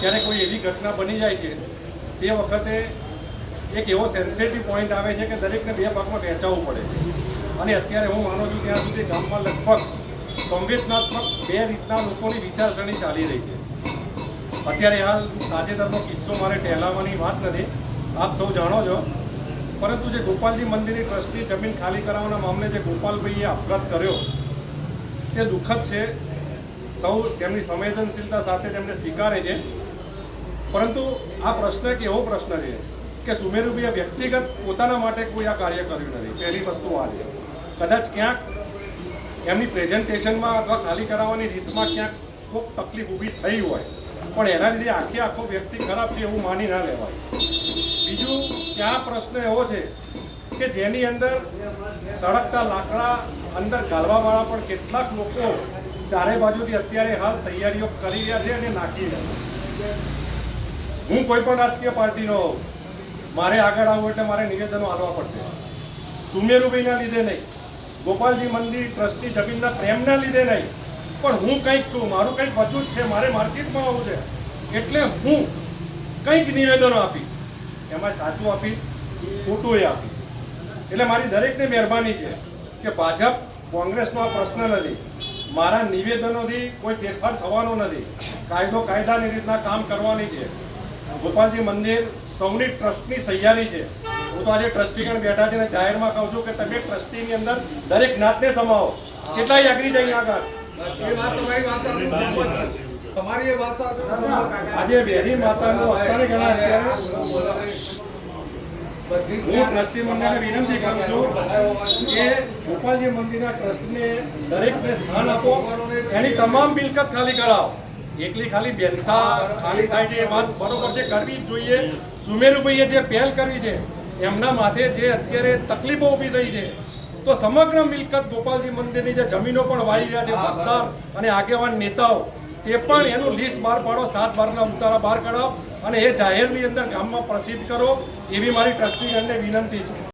ત્યારે કોઈ એવી ઘટના બની જાય છે, તે વખતે એક એવો સેન્સિટિવ પોઈન્ટ આવે છે કે દરેકને બે ભાગમાં વહેંચાવવું પડે અને અત્યારે હું માનું છું ત્યાં સુધી ગામમાં લગભગ સંવેદનાત્મક બે રીતના લોકોની વિચારસરણી ચાલી રહી છે. અત્યારે હાલ તાજેતરનો કિસ્સો મારે ટેલાવવાની વાત નથી. આપ સૌ જાણો છો. પરંતુ જે ગોપાલજી મંદિરની ટ્રસ્ટની જમીન ખાલી કરાવવાના મામલે જે ગોપાલભાઈએ આપઘાત કર્યો, તે દુઃખદ છે. સૌ તેમની સંવેદનશીલતા સાથે તેમને સ્વીકારે છે. પરંતુ આ પ્રશ્ન એક એવો પ્રશ્ન છે કે સુમેરુભાઈએ વ્યક્તિગત પોતાના માટે કોઈ આ કાર્ય કર્યું નથી. પહેલી વસ્તુ આ છે. કદાચ ક્યાંક એમની પ્રેઝન્ટેશનમાં અથવા ખાલી કરાવવાની રીતમાં ક્યાંક ખૂબ તકલીફ ઊભી થઈ હોય, પણ એના લીધે આખે આખો વ્યક્તિ ખરાબ છે એવું માની ના લેવાય. બીજું કે પ્રશ્ન એવો છે કે જેની અંદર સળગતા લાકડા અંદર ગાળવાવાળા પણ કેટલાક લોકો ચારે બાજુથી અત્યારે હાલ તૈયારીઓ કરી રહ્યા છે અને નાખી રહ્યા છે. હું કોઈ પણ રાજકીય પાર્ટીનો મારે આગળ આવવું એટલે મારે નિવેદનો આપવા પડશે. સુમેરુભાઈના લીધે નહીં. ગોપાલજી મંદિર ટ્રસ્ટની જમીનના પ્રેમના લીધે નહીં. પણ હું કંઈક છું, મારું કંઈક વજૂદ છે, મારે માર્કેટમાં આવવું છે. એટલે હું કંઈક નિવેદનો આપીશ. એમાં સાચું આપીશ, ખોટું એ આપીશ. એટલે મારી દરેકને મહેરબાની છે કે ભાજપ કોંગ્રેસનો આ પ્રશ્ન નથી. મારા નિવેદનોથી કોઈ ફેરફાર થવાનો નથી. કાયદો કાયદાની રીતના કામ કરવાની છે. ગોપાલજી મંદિર સૌની ટ્રસ્ટની સહિયારી છે. હું તો આજે ટ્રસ્ટીગણ બેઠા છે અને જાહેરમાં કહું છું કે તમે ટ્રસ્ટીની અંદર દરેક જ્ઞાતને સમાવો. કેટલા યાગરી જાય આગળ. આજે બેરી માતાનું અસ્થાને હું ટ્રસ્ટી મંડળને વિનંતી કરું છું કે ગોપાલજી મંદિરના ટ્રસ્ટને દરેકને સ્થાન આપો. એની તમામ મિલકત ખાલી કરાવો. એકલી ખાલી બેનસા ખાલી થાય છે એ વાત બરોબર છે. કરવી જ જોઈએ. સુમેરુભાઈએ જે પહેલ કરી છે એમના માથે જે અત્યારે તકલીફો ઊભી થઈ છે તો સમગ્ર મિલકત ગોપાલજી મંદિરની જે જમીનો પણ વાળી રહ્યા છે મતદાર અને આગેવાન નેતાઓ તે પણ એનું લિસ્ટ બહાર પાડો સાત બારના ઉતારા બહાર કાઢો અને એ જાહેરની અંદર ગામમાં પ્રસિદ્ધ કરો એવી મારી ટ્રસ્ટીગણને વિનંતી છે.